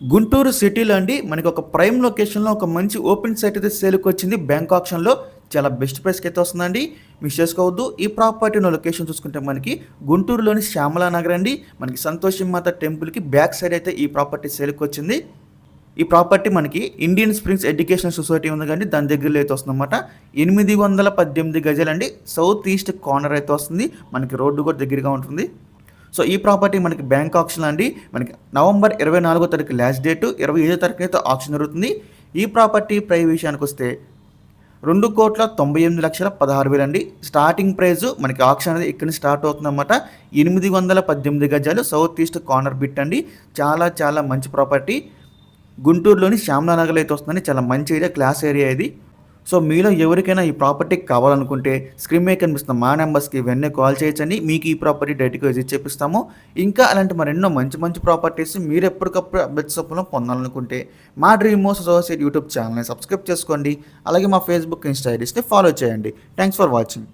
గుంటూరు సిటీలో అండి మనకి ఒక ప్రైమ్ లొకేషన్లో ఒక మంచి ఓపెన్ సైట్ అయితే సేల్కి వచ్చింది. బ్యాంక్ ఆప్షన్లో చాలా బెస్ట్ ప్రైస్కి అయితే వస్తుందండి. మిస్ చేసుకోవద్దు. ఈ ప్రాపర్టీ ఉన్న లొకేషన్ చూసుకుంటే మనకి గుంటూరులోని శ్యామలా నగర్ అండి. మనకి సంతోషి మాత టెంపుల్కి బ్యాక్ సైడ్ అయితే ఈ ప్రాపర్టీ సేల్కి వచ్చింది. ఈ ప్రాపర్టీ మనకి ఇండియన్ స్ప్రింగ్స్ ఎడ్యుకేషన్ సొసైటీ ఉంది కానీ దాని దగ్గరలో అయితే వస్తుందన్నమాట. ఎనిమిది వందల పద్దెనిమిది గజలండి. సౌత్ ఈస్ట్ కార్నర్ అయితే వస్తుంది. మనకి రోడ్డు కూడా దగ్గరగా ఉంటుంది. సో ఈ ప్రాపర్టీ మనకి బ్యాంక్ ఆప్షన్ అండి. మనకి నవంబర్ ఇరవై నాలుగో తారీఖు లాస్ట్ డేటు ఇరవై ఐదో తారీఖు అయితే ఆప్షన్ జరుగుతుంది. ఈ ప్రాపర్టీ ప్రై విషయానికి వస్తే రెండు కోట్ల తొంభై ఎనిమిది లక్షల పదహారు వేలు అండి. స్టార్టింగ్ ప్రైస్ మనకి ఆప్షన్ అనేది ఇక్కడ స్టార్ట్ అవుతుందన్నమాట. ఎనిమిది వందల పద్దెనిమిది గజాలు సౌత్ ఈస్ట్ కార్నర్ బిట్ అండి. చాలా చాలా మంచి ప్రాపర్టీ. గుంటూరులోని శ్యామలానగర్లో అయితే వస్తుందని చాలా మంచి ఏరియా క్లాస్ ఏరియా ఇది. సో మీలో ఎవరికైనా ఈ ప్రాపర్టీ కావాలనుకుంటే స్క్రీన్ మీద కనిపిస్తున్న మా నెంబర్స్కి వెంటనే కాల్ చేయొచ్చండి. మీకు ఈ ప్రాపర్టీ డైరెక్ట్గా విజిట్ చేపిస్తాము. ఇంకా అలాంటి మరెన్నో మంచి మంచి ప్రాపర్టీస్ మీరు ఎప్పటికప్పుడు అభ్యర్థి సొప్పులను పొందాలనుకుంటే మా డ్రీమ్ మోస్ అసోసియేట్ యూట్యూబ్ ఛానల్ని సబ్స్క్రైబ్ చేసుకోండి. అలాగే మా ఫేస్బుక్ ఇన్స్టా ఐడీస్ని ఫాలో చేయండి. Thanks for watching.